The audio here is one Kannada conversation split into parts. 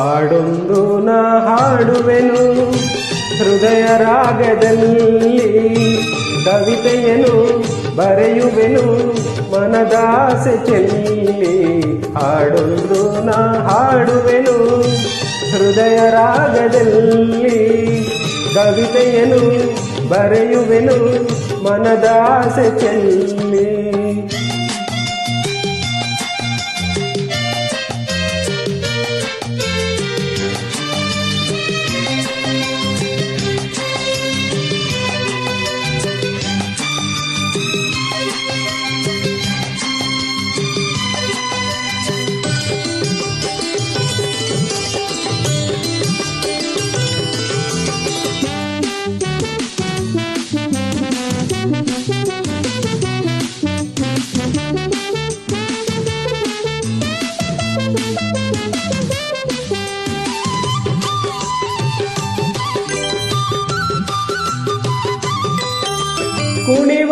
ಹಾಡೊಂದು ನಾ ಹಾಡುವೆನು. ಹೃದಯ ರಾಗದಲ್ಲಿ ಕವಿತೆಯನು ಬರೆಯುವೆನು. ಮನದಾಸೆ ಚೆಲ್ಲಿ ಹಾಡೊಂದು ನಾ ಹಾಡುವೆನು. ಹೃದಯ ರಾಗದಲ್ಲಿ ಕವಿತೆಯನು ಬರೆಯುವೆನು. ಮನದಾಸೆ ಚೆಲ್ಲಿ कोणी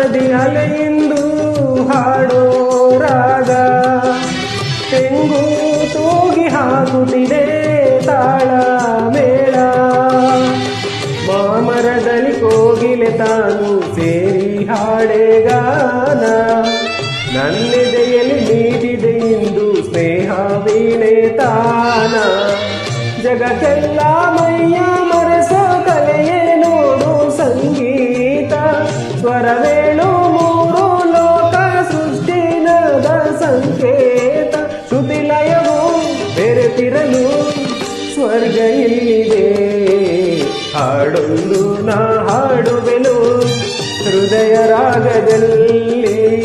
ನದಿ ಅಲೆಯಿಂದು ಹಾಡೋ ರಾಗ ತೆಂಗು ತೂಗಿ ಹಾಕುತ್ತಿದೆ ತಾಳ ಮೇಳ. ಮಾಮರದಲ್ಲಿ ಕೋಗಿಲೆ ತಾನು ಸೇರಿ ಹಾಡೇ ಗಾನ. ನನ್ನೆದೆಯಲ್ಲಿ ನೀಡಿದೆ ಇಂದು ಸ್ನೇಹ ವೀಣೆ ತಾನ. ಜಗಕ್ಕೆಲ್ಲ ಇಲ್ಲಿದೆ ಹಾಡೊಂದು ನಾ ಹಾಡುವೆನು. ಹೃದಯ ರಾಗದಲ್ಲಿ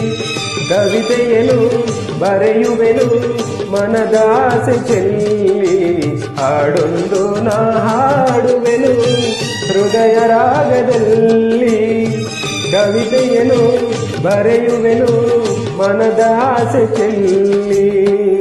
ಕವಿತೆಯನು ಬರೆಯುವೆನು. ಮನದಾಸೆ ಚೆಲ್ಲಿ ಹಾಡೊಂದು ನಾ ಹಾಡುವೆನು. ಹೃದಯ ರಾಗದಲ್ಲಿ ಕವಿತೆಯನು ಬರೆಯುವೆನು. ಮನದಾಸೆ ಚೆಲ್ಲಿ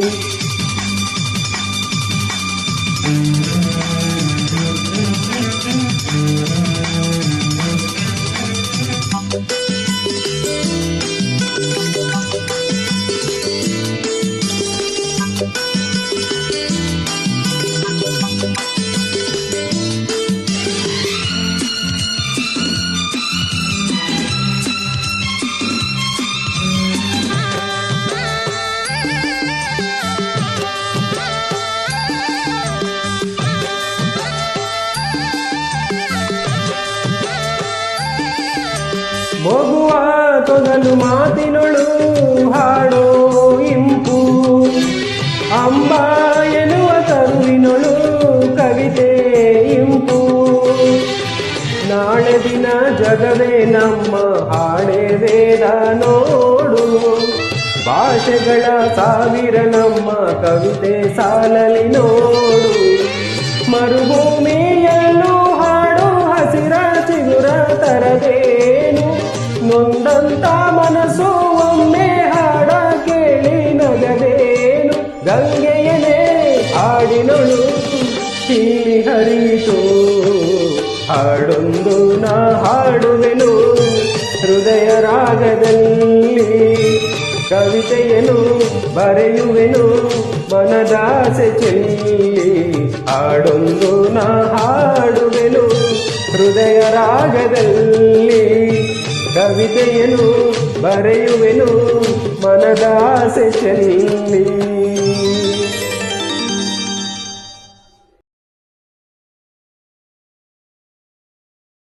ಮಗುವ ತೊದಲು ಮಾತಿನೊಳು ಹಾಡೋ ಇಂಪು. ಅಂಬ ಎನ್ನುವ ತರುವಿನೊಳು ಕವಿತೆ ಇಂಪು. ನಾಳೆ ದಿನ ಜಗವೇ ನಮ್ಮ ಹಾಡೆ ವೇದ ನೋಡು. ಭಾಷೆಗಳ ಸಾವಿರ ನಮ್ಮ ಕವಿತೆ ಸಾಲಲಿ ನೋಡು. ಮರುಭೂಮಿಯಲ್ಲೂ ಹಾಡು ಹಸಿರ ಚಿಗುರ ತರದೇನು ನೊಂದಂತ ಮನಸ್ಸು, ಒಮ್ಮೆ ಹಾಡ ಕೇಳಿ ನಗದೇನು? ಗಂಗೆಯನೇ ಹಾಡಿನೊಳು ಇಲ್ಲಿ ಹರಿಯಿತು. ಹಾಡೊಂದು ನಾ ಹಾಡುವೆನು, ಹೃದಯ ರಾಗದಲ್ಲಿ. ಕವಿತೆಯನು ಬರೆಯುವೆನು, ಮನದಾಸೆ ಚೆಲ್ಲಿ. ಹಾಡೊಂದು ನಾ ಹಾಡುವೆನು, ಹೃದಯ ರಾಗದಲ್ಲಿ. ಕವಿತೆಯನು ಬರೆಯುವೆನು ಮನದಾಸೆ ಚೆಲ್ಲಿ